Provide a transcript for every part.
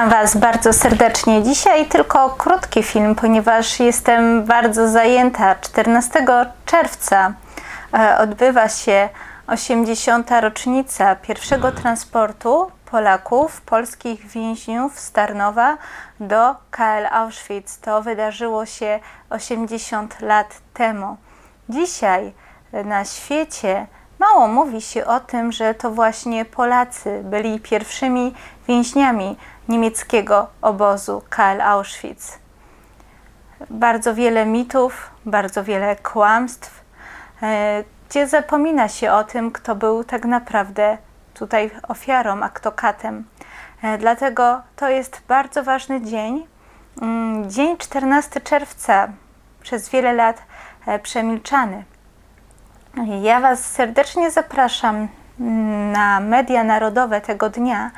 Witam Was bardzo serdecznie. Dzisiaj tylko krótki film, ponieważ jestem bardzo zajęta. 14 czerwca e, odbywa się 80. rocznica pierwszego transportu Polaków, polskich więźniów z Tarnowa do KL Auschwitz. To wydarzyło się 80 lat temu. Dzisiaj na świecie mało mówi się o tym, że to właśnie Polacy byli pierwszymi więźniami niemieckiego obozu KL Auschwitz. Bardzo wiele mitów, bardzo wiele kłamstw, e, gdzie zapomina się o tym, kto był tak naprawdę tutaj ofiarą, a kto katem. E, Dlatego to jest bardzo ważny dzień. Mm, Dzień 14 czerwca, przez wiele lat e, przemilczany. Ja Was serdecznie zapraszam na media narodowe tego dnia,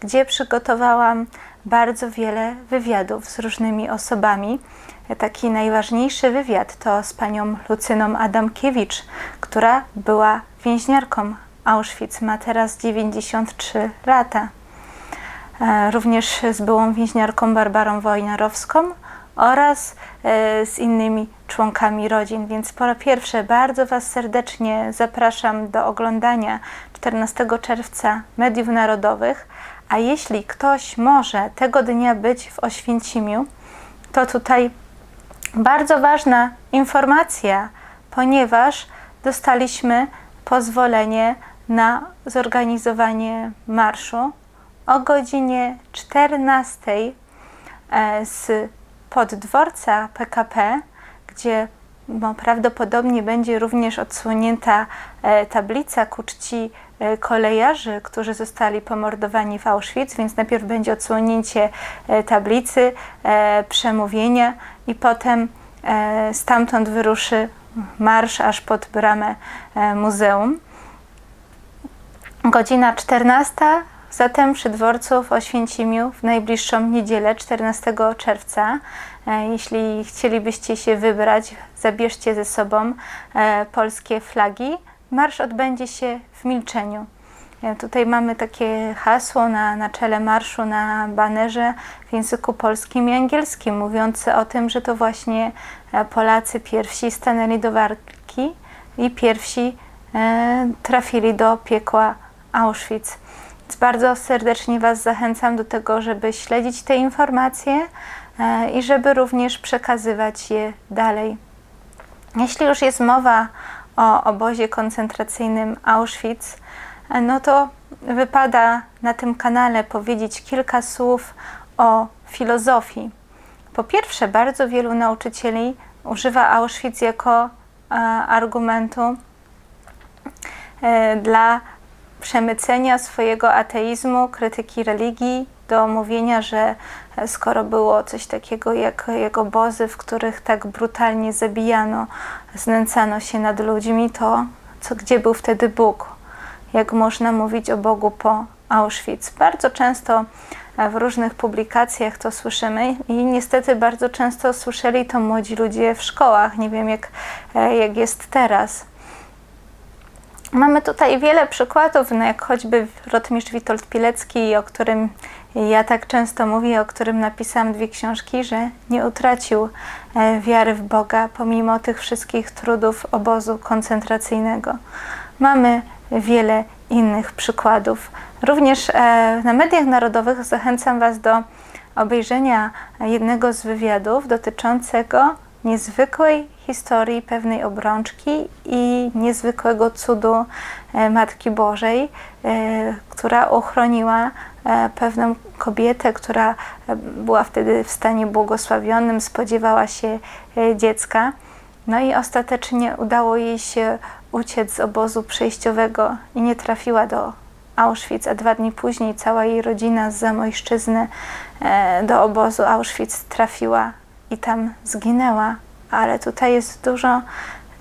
gdzie przygotowałam bardzo wiele wywiadów z różnymi osobami. Taki najważniejszy wywiad to z panią Lucyną Adamkiewicz, która była więźniarką Auschwitz, ma teraz 93 lata. E, Również z byłą więźniarką Barbarą Wojnarowską oraz e, z innymi członkami rodzin. Więc po pierwsze bardzo Was serdecznie zapraszam do oglądania 14 czerwca mediów narodowych. A jeśli ktoś może tego dnia być w Oświęcimiu, to tutaj bardzo ważna informacja, ponieważ dostaliśmy pozwolenie na zorganizowanie marszu o godzinie 14 e, z poddworca PKP, gdzie no, prawdopodobnie będzie również odsłonięta e, tablica ku czci e, kolejarzy, którzy zostali pomordowani w Auschwitz, więc najpierw będzie odsłonięcie e, tablicy, przemówienia i potem stamtąd wyruszy marsz aż pod bramę muzeum. Godzina 14, zatem przy dworcu w Oświęcimiu w najbliższą niedzielę 14 czerwca. E, Jeśli chcielibyście się wybrać, zabierzcie ze sobą e, polskie flagi. Marsz odbędzie się w milczeniu. E, Tutaj mamy takie hasło na, na czele marszu, na banerze w języku polskim i angielskim, mówiące o tym, że to właśnie Polacy pierwsi stanęli do walki i pierwsi trafili do piekła Auschwitz. Bardzo serdecznie Was zachęcam do tego, żeby śledzić te informacje e, i żeby również przekazywać je dalej. Jeśli już jest mowa o obozie koncentracyjnym Auschwitz, e, no to wypada na tym kanale powiedzieć kilka słów o filozofii. Po pierwsze, bardzo wielu nauczycieli używa Auschwitz jako e, argumentu dla przemycenia swojego ateizmu, krytyki religii, do mówienia, że e, skoro było coś takiego jak, jak obozy, w których tak brutalnie zabijano, znęcano się nad ludźmi, to co, gdzie był wtedy Bóg? Jak można mówić o Bogu po Auschwitz? Bardzo często e, w różnych publikacjach to słyszymy i niestety bardzo często słyszeli to młodzi ludzie w szkołach. Nie wiem, jak, e, jak jest teraz. Mamy tutaj wiele przykładów, no jak choćby rotmistrz Witold Pilecki, o którym ja tak często mówię, o którym napisałam dwie książki, że nie utracił e, wiary w Boga pomimo tych wszystkich trudów obozu koncentracyjnego. Mamy wiele innych przykładów. Również e, na mediach narodowych zachęcam Was do obejrzenia jednego z wywiadów dotyczącego niezwykłej historii pewnej obrączki i niezwykłego cudu e, Matki Bożej, e, która ochroniła e, pewną kobietę, która była wtedy w stanie błogosławionym, spodziewała się dziecka. No i ostatecznie udało jej się uciec z obozu przejściowego i nie trafiła do Auschwitz, a dwa dni później cała jej rodzina z Zamojszczyzny do obozu Auschwitz trafiła i tam zginęła. Ale tutaj jest dużo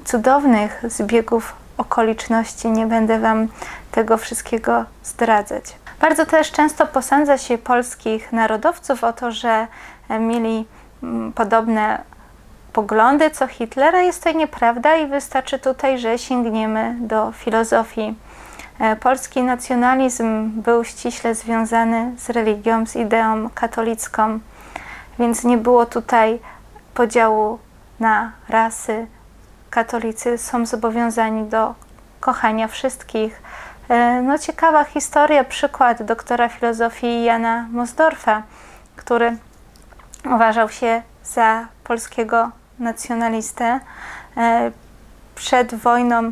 cudownych zbiegów okoliczności. Nie będę Wam tego wszystkiego zdradzać. Bardzo też często posądza się polskich narodowców o to, że e, mieli mm, podobne poglądy co Hitlera. Jest to nieprawda i wystarczy tutaj, że sięgniemy do filozofii E, Polski nacjonalizm był ściśle związany z religią, z ideą katolicką, więc nie było tutaj podziału na rasy. Katolicy są zobowiązani do kochania wszystkich. E, No, ciekawa historia, przykład doktora filozofii Jana Mosdorfa, który uważał się za polskiego nacjonalistę. E, Przed wojną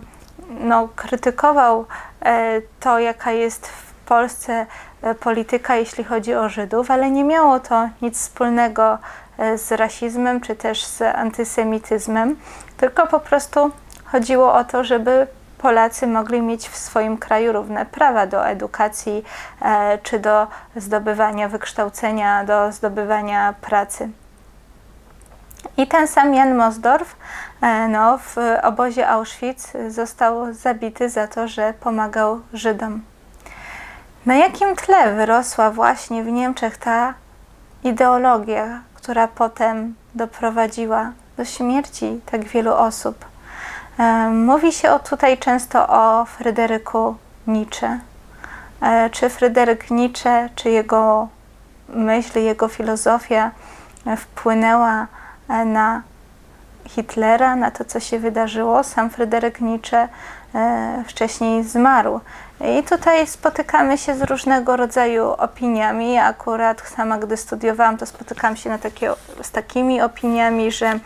no, krytykował e, to, jaka jest Polsce e, polityka, jeśli chodzi o Żydów, ale nie miało to nic wspólnego e, z rasizmem czy też z antysemityzmem, tylko po prostu chodziło o to, żeby Polacy mogli mieć w swoim kraju równe prawa do edukacji e, czy do zdobywania wykształcenia, do zdobywania pracy. I ten sam Jan Mosdorf no, w obozie Auschwitz został zabity za to, że pomagał Żydom. Na jakim tle wyrosła właśnie w Niemczech ta ideologia, która potem doprowadziła do śmierci tak wielu osób? E, Mówi się o, tutaj często o Fryderyku Nietzsche. E, Czy Fryderyk Nietzsche, czy jego myśl, jego filozofia e, wpłynęła na Hitlera, na to, co się wydarzyło. Sam Fryderyk Nietzsche wcześniej zmarł. I tutaj spotykamy się z różnego rodzaju opiniami. Akurat sama, gdy studiowałam, to spotykałam się na takie, z takimi opiniami, że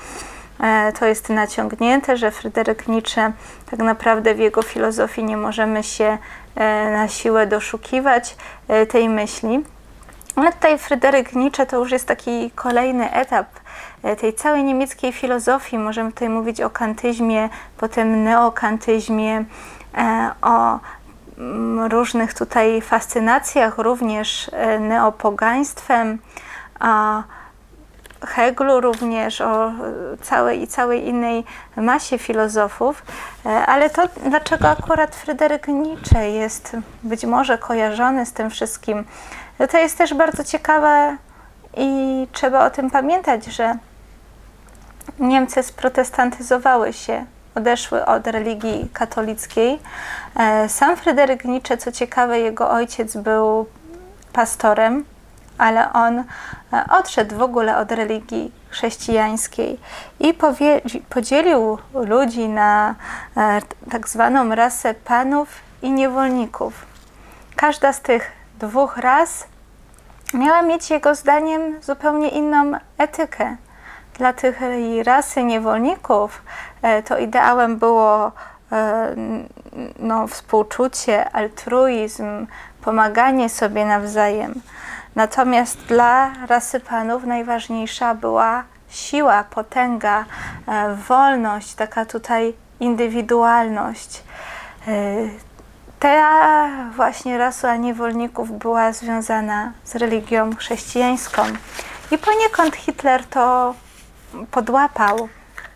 e, to jest naciągnięte, że Fryderyk Nietzsche tak naprawdę w jego filozofii nie możemy się e, na siłę doszukiwać e, tej myśli. Ale tutaj Fryderyk Nietzsche to już jest taki kolejny etap e, tej całej niemieckiej filozofii. Możemy tutaj mówić o kantyzmie, potem neokantyzmie, e, o mm, różnych tutaj fascynacjach, również e, neopogaństwem, o Heglu również, o e, całej i całej innej masie filozofów. E, Ale to, dlaczego akurat Fryderyk Nietzsche jest być może kojarzony z tym wszystkim, to jest też bardzo ciekawe i trzeba o tym pamiętać, że Niemcy sprotestantyzowały się, odeszły od religii katolickiej. E, Sam Fryderyk Nietzsche, co ciekawe, jego ojciec był pastorem, ale on e, odszedł w ogóle od religii chrześcijańskiej i podzielił ludzi na e, tak zwaną rasę panów i niewolników. Każda z tych dwóch ras miała mieć jego zdaniem zupełnie inną etykę. Dla tych rasy niewolników e, to ideałem było e, no, współczucie, altruizm, pomaganie sobie nawzajem. Natomiast dla rasy panów najważniejsza była siła, potęga, e, wolność, taka tutaj indywidualność. Ta właśnie rasa niewolników była związana z religią chrześcijańską. I poniekąd Hitler to podłapał.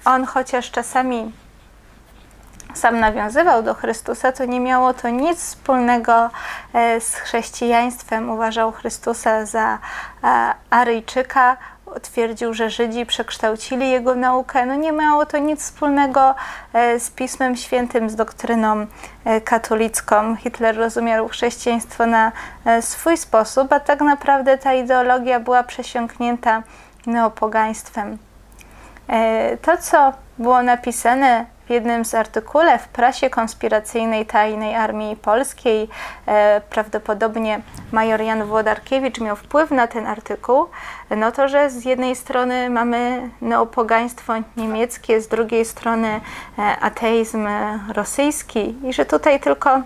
On chociaż czasami sam nawiązywał do Chrystusa, to nie miało to nic wspólnego e, z chrześcijaństwem. Uważał Chrystusa za e, Aryjczyka, twierdził, że Żydzi przekształcili jego naukę. No nie miało to nic wspólnego e, z Pismem Świętym, z doktryną e, katolicką. Hitler rozumiał chrześcijaństwo na e, swój sposób, a tak naprawdę ta ideologia była przesiąknięta neopogaństwem. To, co było napisane w jednym z artykule w prasie konspiracyjnej Tajnej Armii Polskiej, e, prawdopodobnie major Jan Włodarkiewicz miał wpływ na ten artykuł, no to, że z jednej strony mamy neopogaństwo niemieckie, z drugiej strony e, ateizm rosyjski i że tutaj tylko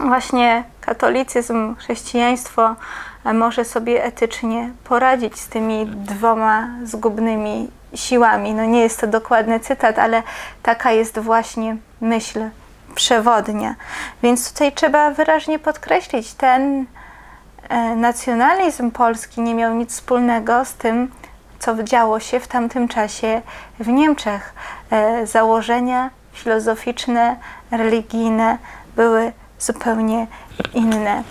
właśnie katolicyzm, chrześcijaństwo e, może sobie etycznie poradzić z tymi dwoma zgubnymi siłami. No nie jest to dokładny cytat, ale taka jest właśnie myśl przewodnia. Więc tutaj trzeba wyraźnie podkreślić, ten e, nacjonalizm polski nie miał nic wspólnego z tym, co działo się w tamtym czasie w Niemczech. E, Założenia filozoficzne, religijne były zupełnie inne.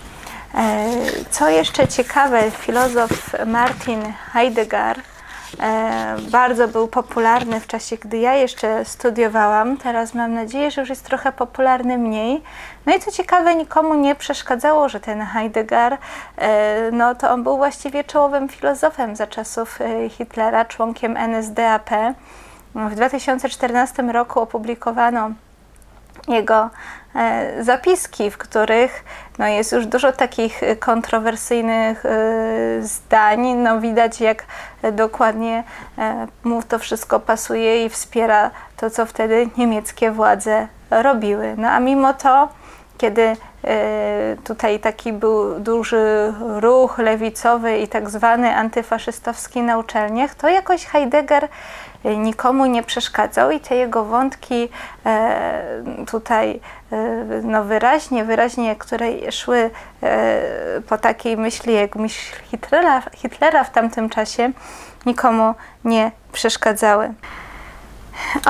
E, Co jeszcze ciekawe, filozof Martin Heidegger bardzo był popularny w czasie, gdy ja jeszcze studiowałam. Teraz mam nadzieję, że już jest trochę popularny mniej. No i co ciekawe, nikomu nie przeszkadzało, że ten Heidegger, e, no to on był właściwie czołowym filozofem za czasów e, Hitlera, członkiem NSDAP. W 2014 roku opublikowano jego e, zapiski, w których no, jest już dużo takich kontrowersyjnych e, zdań. No, widać, jak dokładnie e, mu to wszystko pasuje i wspiera to, co wtedy niemieckie władze robiły. No a mimo to, kiedy e, tutaj taki był duży ruch lewicowy i tak zwany antyfaszystowski na uczelniach, to jakoś Heidegger e, nikomu nie przeszkadzał i te jego wątki e, tutaj no wyraźnie, wyraźnie, które szły po takiej myśli jak myśl Hitlera, Hitlera w tamtym czasie, nikomu nie przeszkadzały.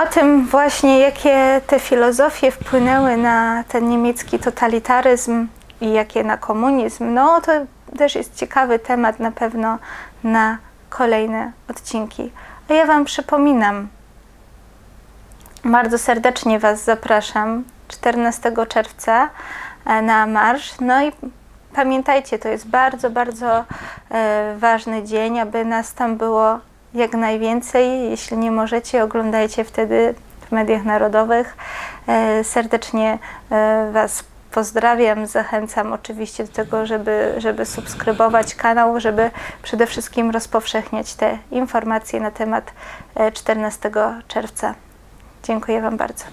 O tym właśnie, jakie te filozofie wpłynęły na ten niemiecki totalitaryzm i jakie na komunizm, no to też jest ciekawy temat na pewno na kolejne odcinki. A ja Wam przypominam, bardzo serdecznie Was zapraszam 14 czerwca e, na marsz. No i pamiętajcie, to jest bardzo, bardzo e, ważny dzień, aby nas tam było jak najwięcej. Jeśli nie możecie, oglądajcie wtedy w mediach narodowych. E, serdecznie e, Was pozdrawiam, zachęcam oczywiście do tego, żeby, żeby subskrybować kanał, żeby przede wszystkim rozpowszechniać te informacje na temat e, 14 czerwca. Dziękuję Wam bardzo.